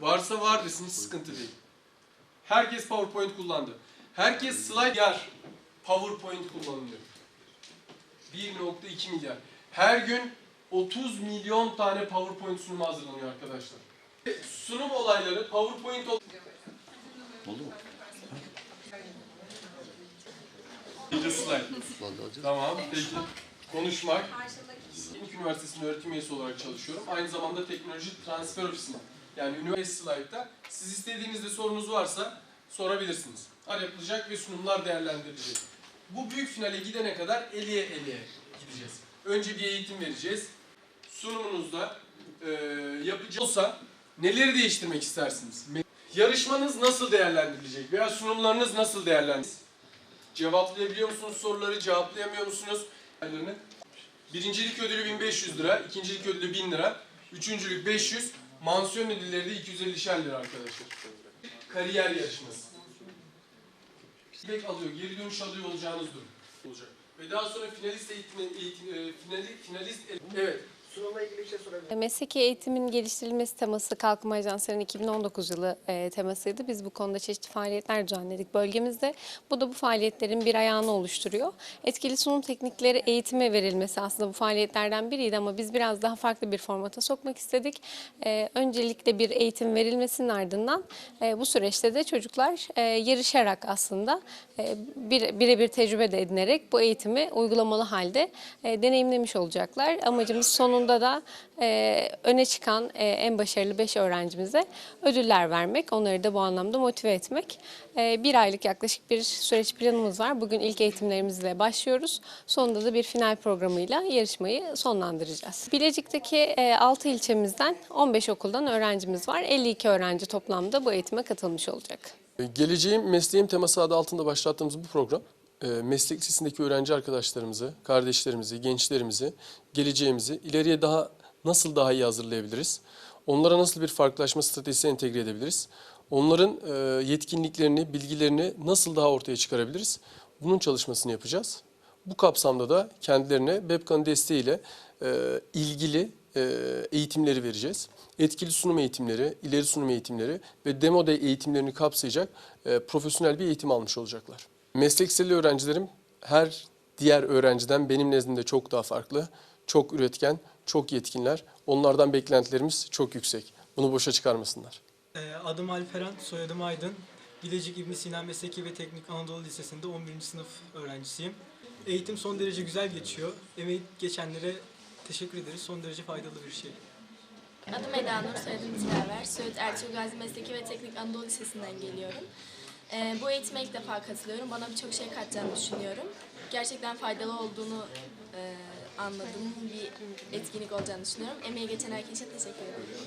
Varsa var desin hiç sıkıntı değil. Herkes PowerPoint kullandı. Herkes slide yer. PowerPoint kullanılıyor. 1.2 milyar. Her gün 30 milyon tane PowerPoint sunumu hazırlanıyor arkadaşlar. Sunum olayları PowerPoint ol- Oldu mu? Bir slide. Tamam, peki. Konuşmak. İlk Üniversitesi'nde öğretim üyesi olarak çalışıyorum. Aynı zamanda teknoloji transfer ofisinde. Yani üniversite slide'da siz istediğinizde sorunuz varsa sorabilirsiniz. Ar yapılacak ve sunumlar değerlendirilecek. Bu büyük finale gidene kadar eliye eliye gideceğiz. Önce bir eğitim vereceğiz. Sunumunuzda e, yapıcı olsa neleri değiştirmek istersiniz? Yarışmanız nasıl değerlendirilecek veya sunumlarınız nasıl değerlendirilecek? Cevaplayabiliyor musunuz soruları, cevaplayamıyor musunuz? Birincilik ödülü 1500 lira, ikincilik ödülü 1000 lira, üçüncülük 500, mansiyon ödülleri de 250'şer lira arkadaşlar. Kariyer yarışması. Feedback alıyor, geri dönüş alıyor olacağınız durum olacak. Ve daha sonra finalist eğitimi, eğitim, e, finali, finalist, evet, Sunumla ilgili bir şey sorabilirim. Mesleki eğitimin geliştirilmesi teması Kalkınma Ajansı'nın 2019 yılı e, temasıydı. Biz bu konuda çeşitli faaliyetler düzenledik bölgemizde. Bu da bu faaliyetlerin bir ayağını oluşturuyor. Etkili sunum teknikleri eğitime verilmesi aslında bu faaliyetlerden biriydi ama biz biraz daha farklı bir formata sokmak istedik. E, öncelikle bir eğitim verilmesinin ardından e, bu süreçte de çocuklar e, yarışarak aslında e, bir birebir tecrübe de edinerek bu eğitimi uygulamalı halde e, deneyimlemiş olacaklar. Amacımız sonunda da e, öne çıkan e, en başarılı 5 öğrencimize ödüller vermek, onları da bu anlamda motive etmek. E, bir aylık yaklaşık bir süreç planımız var. Bugün ilk eğitimlerimizle başlıyoruz. Sonunda da bir final programıyla yarışmayı sonlandıracağız. Bilecik'teki 6 ilçemizden 15 okuldan öğrencimiz var. 52 öğrenci toplamda bu eğitime katılmış olacak. E, Geleceğim mesleğim teması adı altında başlattığımız bu program e, meslek lisesindeki öğrenci arkadaşlarımızı, kardeşlerimizi, gençlerimizi, geleceğimizi ileriye daha nasıl daha iyi hazırlayabiliriz? Onlara nasıl bir farklılaşma stratejisi entegre edebiliriz? Onların e, yetkinliklerini, bilgilerini nasıl daha ortaya çıkarabiliriz? Bunun çalışmasını yapacağız. Bu kapsamda da kendilerine WebCam desteğiyle e, ilgili e, eğitimleri vereceğiz. Etkili sunum eğitimleri, ileri sunum eğitimleri ve demo day eğitimlerini kapsayacak e, profesyonel bir eğitim almış olacaklar. Meslek liseli öğrencilerim her diğer öğrenciden benim nezdimde çok daha farklı, çok üretken, çok yetkinler. Onlardan beklentilerimiz çok yüksek. Bunu boşa çıkarmasınlar. Ee, Adım Alperen, soyadım Aydın. Bilecik İbn Sina Mesleki ve Teknik Anadolu Lisesi'nde 11. sınıf öğrencisiyim. Eğitim son derece güzel geçiyor. Emeği geçenlere teşekkür ederiz. Son derece faydalı bir şey. Adım Eda Nur, soyadım Tilaver. Söğüt Ertuğrul Gazi Mesleki ve Teknik Anadolu Lisesi'nden geliyorum. Ee, bu eğitime ilk defa katılıyorum. Bana birçok şey katacağını düşünüyorum. Gerçekten faydalı olduğunu e, anladığım bir etkinlik olacağını düşünüyorum. Emeği geçen herkese teşekkür ederim.